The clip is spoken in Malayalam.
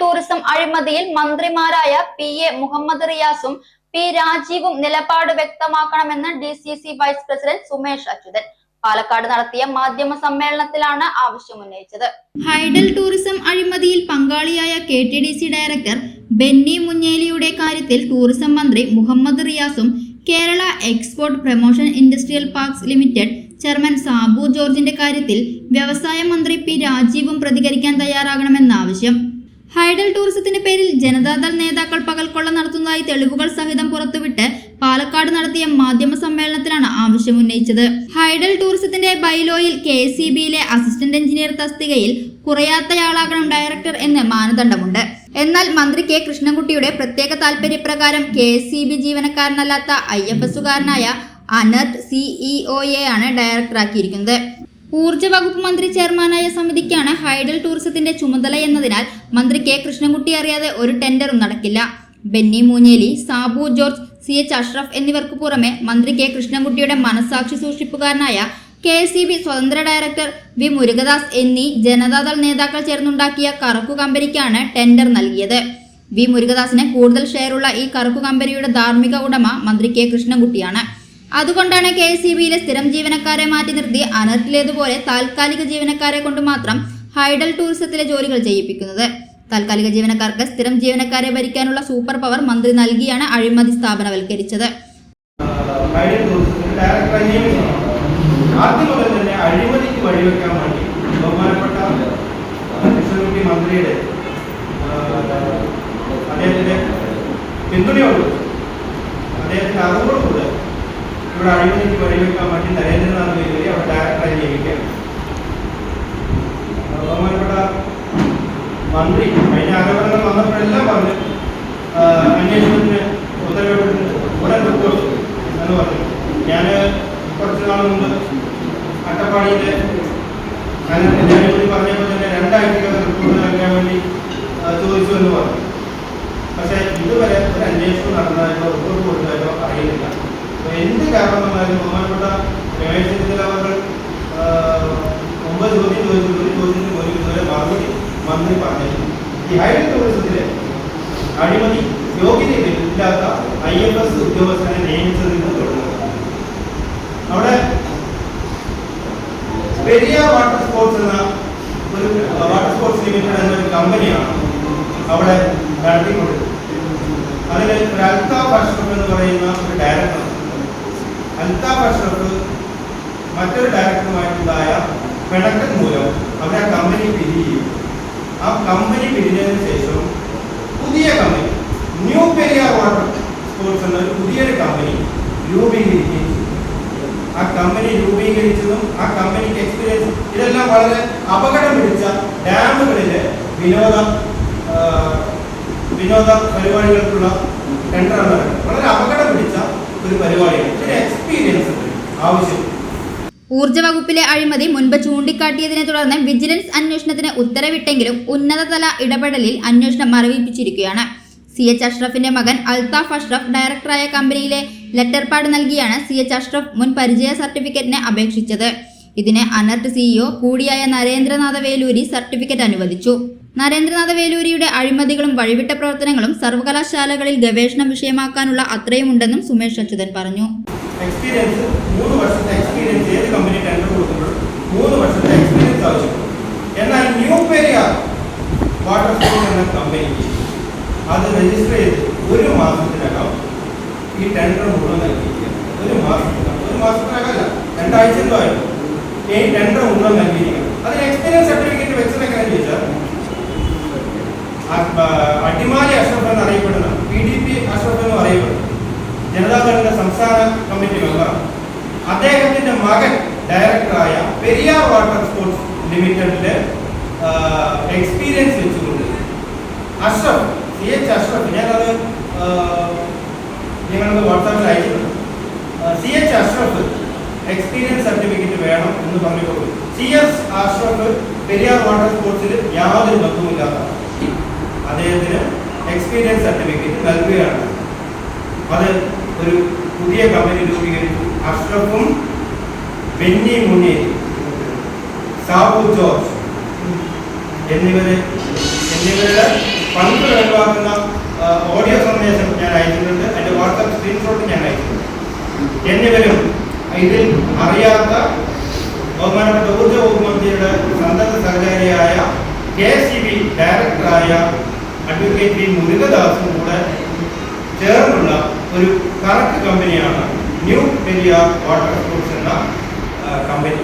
ടൂറിസം അഴിമതിയിൽ മന്ത്രിമാരായ പി എ മുഹമ്മദ് റിയാസും പി രാജീവും നിലപാട് വ്യക്തമാക്കണമെന്ന് D C C vice president Sumesh Achuthan. Palakkad നടത്തിയ മാധ്യമ സമ്മേളനത്തിലാണ് ആവശ്യം ഉന്നയിച്ചത് ഹൈഡൽ ടൂറിസം അഴിമതിയിൽ പങ്കാളിയായ K T D C director Benny മുഞ്ഞേലിയുടെ കാര്യത്തിൽ ടൂറിസം മന്ത്രി Muhammad റിയാസും Kerala export promotion industrial parks limited chairman Sabu ജോർജിന്റെ കാര്യത്തിൽ വ്യവസായ മന്ത്രി പി രാജീവും പ്രതികരിക്കാൻ തയ്യാറാകണമെന്ന ആവശ്യം ഹൈഡൽ ടൂറിസത്തിന്റെ പേരിൽ ജനതാദൾ നേതാക്കൾ പകൽക്കൊള്ള നടത്തുന്നതായി തെളിവുകൾ സഹിതം പുറത്തുവിട്ട് പാലക്കാട് നടത്തിയ മാധ്യമ സമ്മേളനത്തിലാണ് ആവശ്യം ഉന്നയിച്ചത് ഹൈഡൽ ടൂറിസത്തിന്റെ ബൈലോയിൽ കെ സി ബിയിലെ അസിസ്റ്റന്റ് എഞ്ചിനീയർ തസ്തികയിൽ കുറയാത്തയാളാകണം ഡയറക്ടർ എന്ന് മാനദണ്ഡമുണ്ട്. എന്നാൽ മന്ത്രി കെ കൃഷ്ണൻകുട്ടിയുടെ പ്രത്യേക താൽപര്യപ്രകാരം കെ സി ബി ജീവനക്കാരനല്ലാത്ത ഐ എഫ് എസുകാരനായ അനർട്ട് സിഇഒയെ ആണ് ഡയറക്ടറാക്കിയിരിക്കുന്നത്. ഊർജ വകുപ്പ് മന്ത്രി ചെയർമാനായ സമിതിക്കാണ് ഹൈഡൽ ടൂറിസത്തിന്റെ ചുമതല എന്നതിനാൽ മന്ത്രി കെ കൃഷ്ണൻകുട്ടി അറിയാതെ ഒരു ടെൻഡറും നടക്കില്ല. Benny Moonjeli Sabu George C H Ashraf എന്നിവർക്ക് പുറമെ മന്ത്രി കെ കൃഷ്ണൻകുട്ടിയുടെ മനസാക്ഷി സൂക്ഷിപ്പുകാരനായ കെ എസ് ബി സ്വതന്ത്ര ഡയറക്ടർ വി മുരുകദാസ് എന്നീ ജനതാദൾ നേതാക്കൾ ചേർന്നുണ്ടാക്കിയ കറക്കു കമ്പനിക്കാണ് ടെൻഡർ നൽകിയത്. വി മുരുകദാസിന് കൂടുതൽ ഷെയറുള്ള ഈ കറക്കു കമ്പനിയുടെ ധാർമ്മിക ഉടമ മന്ത്രി കെ കൃഷ്ണൻകുട്ടിയാണ്. അതുകൊണ്ടാണ് കെ എസ് ഇ ബിയിലെ സ്ഥിരം ജീവനക്കാരെ മാറ്റി നിർത്തി അനർട്ടിലേതുപോലെ താൽക്കാലിക ജീവനക്കാരെ കൊണ്ട് മാത്രം ഹൈഡൽ ടൂറിസത്തിലെ ജോലികൾ ചെയ്യിപ്പിക്കുന്നത്. താൽക്കാലിക ജീവനക്കാർക്ക് സ്ഥിരം ജീവനക്കാരെ ഭരിക്കാനുള്ള സൂപ്പർ പവർ മന്ത്രി നൽകിയാണ് അഴിമതി സ്ഥാപനവൽക്കരിച്ചത്. അദ്ദേഹത്തിന്റെ പിന്തുണയോട് അദ്ദേഹത്തിന്റെ അറിവോടുകൂടെ ഇവിടെ അഴിമതിക്ക് വഴിവെക്കാൻ വേണ്ടി നരേന്ദ്രനാഥ് ഗെഹ്ലോയെ അവിടെ ഡയറക്ടറായി നിയമിക്കുകയാണ് ബഹുമാനപ്പെട്ട മന്ത്രി കഴിഞ്ഞ ആരോപണങ്ങൾ വന്നപ്പോഴെല്ലാം പറഞ്ഞു അന്വേഷണത്തിന് ഉത്തരവിടുന്നു ഉടൻ റിപ്പോർട്ട് എന്ന് പറഞ്ഞു. ഞാൻ കുറച്ച് നാൾ മുമ്പ് അട്ടപ്പാടിയിലെ ഞാനിവിടെ പറഞ്ഞപ്പോൾ തന്നെ രണ്ടാഴ്ചക്കകം റിപ്പോർട്ട് നൽകാൻ വേണ്ടി ചോദിച്ചു എന്ന് പറഞ്ഞു. പക്ഷേ ഇതുവരെ ഒരു അന്വേഷണം നടന്നതായിട്ടോ റിപ്പോർട്ട് കൊടുത്തതായിട്ടോ അറിയുന്നില്ല അപ്പോൾ എന്ത് കാരണം വന്നാലും ബഹുമാനപ്പെട്ട രമേശ് അവർ ഒമ്പത് ചോദ്യം ചോദിച്ചു ഒരു ചോദ്യത്തിന് പോലും മറുപടി മന്ത്രി ഈ ഹൈഡൽ ടൂറിസത്തിലെ അഴിമതി യോഗ്യതയില്ലാത്ത ഐ എഫ് എസ് ഉദ്യോഗസ്ഥനെ നിയമിച്ചതിൽ നിന്ന് തുടങ്ങുന്നത് അവിടെ പെരിയ വാട്ടർ സ്പോർട്സ് എന്ന ഒരു വാട്ടർ സ്പോർട്സ് ലിമിറ്റഡ് എന്ന ഒരു കമ്പനിയാണ് അവിടെ നടത്തിക്കൊണ്ടിരുന്നത് അതിൽ ഒരു ഭക്ഷണം എന്ന് പറയുന്ന അൽത്താഫ് അഷ്റഫ് മറ്റൊരു ഡയറക്ടറുമായിട്ടുണ്ടായ പിണക്കം മൂലം അവരെ ആ കമ്പനി പിരിയുകയും ആ കമ്പനി പിരിഞ്ഞതിന് ശേഷം പുതിയ company new Periyar water sports എന്ന ഒരു പുതിയൊരു കമ്പനി രൂപീകരിക്കുകയും ആ കമ്പനി രൂപീകരിച്ചതും ആ കമ്പനിക്ക് എക്സ്പീരിയൻസ് ഇതെല്ലാം വളരെ അപകടം പിടിച്ച ഡാമുകളിലെ വിനോദ വിനോദ പരിപാടികൾക്കുള്ള ടെൻഡറാണ് വളരെ അപകടം പിടിച്ച ഒരു പരിപാടിയാണ് ഇതിന് എക്സ്പീരിയൻസ് ആവശ്യം. ഊർജ വകുപ്പിലെ അഴിമതി മുൻപ് ചൂണ്ടിക്കാട്ടിയതിനെ തുടർന്ന് വിജിലൻസ് അന്വേഷണത്തിന് ഉത്തരവിട്ടെങ്കിലും ഉന്നതതല ഇടപെടലിൽ അന്വേഷണം മരവിപ്പിച്ചിരിക്കുകയാണ്. സി എച്ച് അഷ്റഫിന്റെ മകൻ അൽതാഫ് അഷ്റഫ് ഡയറക്ടറായ കമ്പനിയിലെ ലെറ്റർ പാഡ് നൽകിയാണ് സി എച്ച് അഷ്റഫ് മുൻ പരിചയ സർട്ടിഫിക്കറ്റിന് അപേക്ഷിച്ചത്. ഇതിന് അനർട്ട് സിഇഒ കൂടിയായ നരേന്ദ്രനാഥ വേലൂരി സർട്ടിഫിക്കറ്റ് അനുവദിച്ചു. നരേന്ദ്രനാഥ വേലൂരിയുടെ അഴിമതികളും വഴിവിട്ട പ്രവർത്തനങ്ങളും സർവകലാശാലകളിൽ ഗവേഷണം വിഷയമാക്കാനുള്ള അത്രയുമുണ്ടെന്നും സുമേഷ് അച്യുതൻ പറഞ്ഞു. എക്സ്പീരിയൻസ് മൂന്ന് വർഷത്തെ എക്സ്പീരിയൻസ് ഏത് കമ്പനി ടെൻഡർ കൊടുക്കുമ്പോഴും മൂന്ന് വർഷത്തെ എക്സ്പീരിയൻസ് ആവശ്യപ്പെടും. എന്നാൽ ന്യൂ പെരിയാർ വാട്ടർ സ്പോർട്സ് എന്ന കമ്പനിക്ക് അത് രജിസ്റ്റർ ചെയ്ത് ഒരു മാസത്തിനകം ഈ ടെൻഡർ മുഴുവൻ നൽകിയിരിക്കുകയാണ്. ഒരു മാസത്തിനകം. ഒരു മാസത്തിനകമല്ല രണ്ടാഴ്ച എന്തോ ആയിരുന്നു ഈ ടെൻഡർ മുഴുവൻ നൽകിയിരിക്കണം അതിന് എക്സ്പീരിയൻസ് സർട്ടിഫിക്കറ്റ് വെച്ചത് എങ്ങനെയാണെന്ന് ചോദിച്ചാൽ അടിമാലി അഷ്റഫ് എന്നറിയപ്പെടുന്ന പി ഡി പി അഷ്റഫ് എന്ന് പറയപ്പെടുന്നു ജനതാദളിന്റെ സംസ്ഥാന കമ്മിറ്റി മെമ്പർ അദ്ദേഹത്തിന്റെ മകൻ ഡയറക്ടറായ പെരിയാർ വാട്ടർ സ്പോർട്സ് ലിമിറ്റഡിലെ എക്സ്പീരിയൻസ് വെച്ചുകൊണ്ട് അഷ്റഫ് സി എച്ച് അഷ്റഫ് ഞാനത് നിങ്ങളത് വാട്സാപ്പിൽ അയച്ചിട്ടുണ്ട്. C H Ashraf experience certificate വേണം എന്ന് പറഞ്ഞു കൊടുക്കും C S Ashraf Periyar water സ്പോർട്സിൽ യാതൊരു ബന്ധവുമില്ലാത്ത അദ്ദേഹത്തിന് എക്സ്പീരിയൻസ് സർട്ടിഫിക്കറ്റ് നൽകുകയാണ്. അത് ഒരു പുതിയ കമ്പനി രൂപീകരിച്ചു. അഷ്റഫും ബെന്നി മുന്നേരി സാബു ജോർജ് എന്നിവരെ എന്നിവരുടെ പങ്ക് ഒഴിവാക്കുന്ന ഓഡിയോ സന്ദേശം ഞാൻ അയച്ചിട്ടുണ്ട്. അതിന്റെ വാട്സപ്പ് സ്ക്രീൻഷോട്ട് ഞാൻ അയച്ചിട്ടുണ്ട്. എന്നിവരും ഇതിൽ അറിയാത്ത ബഹുമാനപ്പെട്ട ഊർജ വകുപ്പ് മന്ത്രിയുടെ സന്നദ്ധ സഹചാരിയായ കെ സി ബി ഡയറക്ടറായ അഡ്വക്കേറ്റ് ബി മുരുകദാസും കൂടെ ചേർന്നുള്ള ഒരു കറക്റ്റ് കമ്പനിയാണ് ന്യൂ പെരിയാർ വാട്ടർ സ്പോർട്സ് എന്ന കമ്പനി.